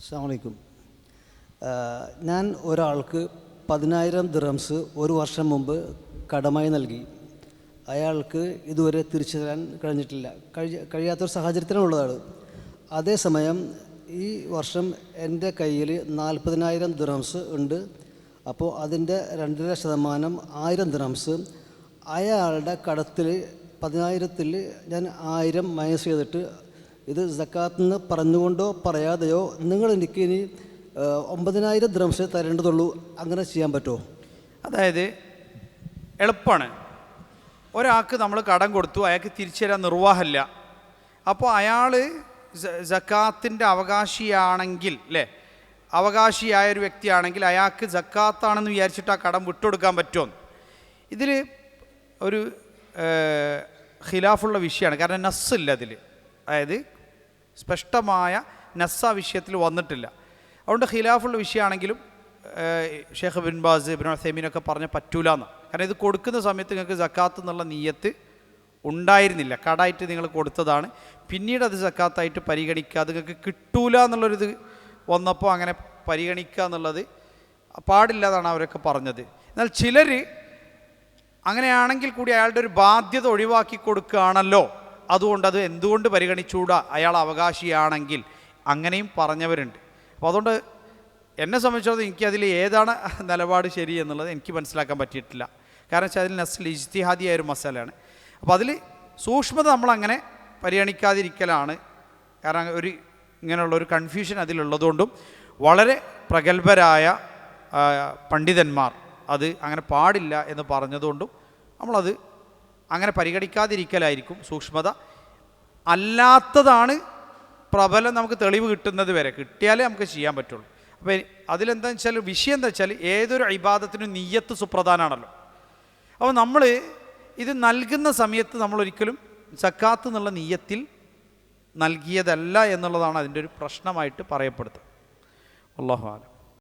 അസ്സാമലൈക്കും ഞാൻ ഒരാൾക്ക് പതിനായിരം ദിറംസ് ഒരു വർഷം മുമ്പ് കടമായി നൽകി. അയാൾക്ക് ഇതുവരെ തിരിച്ചു തരാൻ കഴിഞ്ഞിട്ടില്ല. കഴി കഴിയാത്തൊരു സാഹചര്യത്തിനുള്ളതാണ് അതേസമയം ഈ വർഷം എന്റെ കയ്യിൽ നാൽപ്പതിനായിരം ദിറംസ് ഉണ്ട്. അപ്പോൾ അതിന്റെ രണ്ടര ശതമാനം ആയിരം ദിറംസ്. അയാളുടെ കടത്തിൽ പതിനായിരത്തിൽ ഞാൻ ആയിരം മൈനസ് ചെയ്തിട്ട് ഇത് സക്കാത്ത് പറഞ്ഞുകൊണ്ടോ പറയാതെയോ നിങ്ങൾ എനിക്ക് ഇനി ഒമ്പതിനായിരം ദ്രംസ് തരേണ്ടതുള്ളൂ. അങ്ങനെ ചെയ്യാൻ പറ്റുമോ? അതായത് എളുപ്പമാണ് ഒരാൾക്ക് നമ്മൾ കടം കൊടുത്തു അയാൾക്ക് തിരിച്ചു തരാൻ നിർവാഹമില്ല. അപ്പോൾ അയാൾ ജക്കാത്തിന്റെ അവകാശിയാണെങ്കിൽ അല്ലേ അവകാശിയായ ഒരു വ്യക്തിയാണെങ്കിൽ അയാൾക്ക് ജക്കാത്താണെന്ന് വിചാരിച്ചിട്ട് ആ കടം വിട്ടുകൊടുക്കാൻ പറ്റുമോ ഇതിൽ ഒരു ഖിലാഫുള്ള വിഷയമാണ്. കാരണം നസ്സില്ല അതിൽ അതായത് സ്പഷ്ടമായ നസ്സ വിഷയത്തിൽ വന്നിട്ടില്ല. അതുകൊണ്ട് ഖിലാഫുള്ള വിഷയമാണെങ്കിലും ഷേഖ് ബിൻ ബാസ് ബിൻ സെമീനൊക്കെ പറഞ്ഞ പറ്റൂല എന്ന് കാരണം ഇത് കൊടുക്കുന്ന സമയത്ത് നിങ്ങൾക്ക് ജക്കാത്ത് എന്നുള്ള നീയത്ത് ഉണ്ടായിരുന്നില്ല. കടായിട്ട് നിങ്ങൾ കൊടുത്തതാണ്. പിന്നീട് അത് ജക്കാത്തായിട്ട് പരിഗണിക്കുക അത് നിങ്ങൾക്ക് കിട്ടൂല എന്നുള്ളൊരിത് വന്നപ്പോൾ അങ്ങനെ പരിഗണിക്കുക എന്നുള്ളത് പാടില്ലാതാണ് അവരൊക്കെ പറഞ്ഞത്. എന്നാൽ ചിലർ അങ്ങനെയാണെങ്കിൽ കൂടി അയാളുടെ ഒരു ബാധ്യത ഒഴിവാക്കി കൊടുക്കുകയാണല്ലോ. അതുകൊണ്ട് അത് എന്തുകൊണ്ട് പരിഗണിച്ചുകൂടാ? അയാൾ അവകാശിയാണെങ്കിൽ അങ്ങനെയും പറഞ്ഞവരുണ്ട്. അപ്പോൾ അതുകൊണ്ട് എന്നെ സംബന്ധിച്ചിടത്തോളം എനിക്ക് അതിൽ ഏതാണ് നിലപാട് ശരി എന്നുള്ളത് എനിക്ക് മനസ്സിലാക്കാൻ പറ്റിയിട്ടില്ല. കാരണം വെച്ചാൽ അതിൽ നസ്ൽ ഇജ്തിഹാദിയായ ഒരു മസാലയാണ്. അപ്പോൾ അതിൽ സൂക്ഷ്മത നമ്മളങ്ങനെ പരിഗണിക്കാതിരിക്കലാണ്. കാരണം ഒരു ഇങ്ങനെയുള്ള ഒരു കൺഫ്യൂഷൻ അതിലുള്ളതുകൊണ്ടും വളരെ പ്രഗത്ഭരായ പണ്ഡിതന്മാർ അത് അങ്ങനെ പാടില്ല എന്ന് പറഞ്ഞതുകൊണ്ടും നമ്മളത് അങ്ങനെ പരിഗണിക്കാതിരിക്കലായിരിക്കും സൂക്ഷ്മത. അല്ലാത്തതാണ് പ്രബലം നമുക്ക് തെളിവ് കിട്ടുന്നത് വരെ. കിട്ടിയാലേ നമുക്ക് ചെയ്യാൻ പറ്റുള്ളൂ. അപ്പോൾ അതിലെന്താണെന്ന് വെച്ചാൽ വിഷയം എന്താ വെച്ചാൽ ഏതൊരു അഭിബാധത്തിനും നീയത്ത് സുപ്രധാനമാണല്ലോ അപ്പോൾ നമ്മൾ ഇത് നൽകുന്ന സമയത്ത് നമ്മൾ ഒരിക്കലും സക്കാത്ത് എന്നുള്ള നീയത്തിൽ നൽകിയതല്ല എന്നുള്ളതാണ് അതിന്റെ ഒരു പ്രശ്നമായിട്ട് പറയപ്പെടുന്നത്. അള്ളാഹു ആലം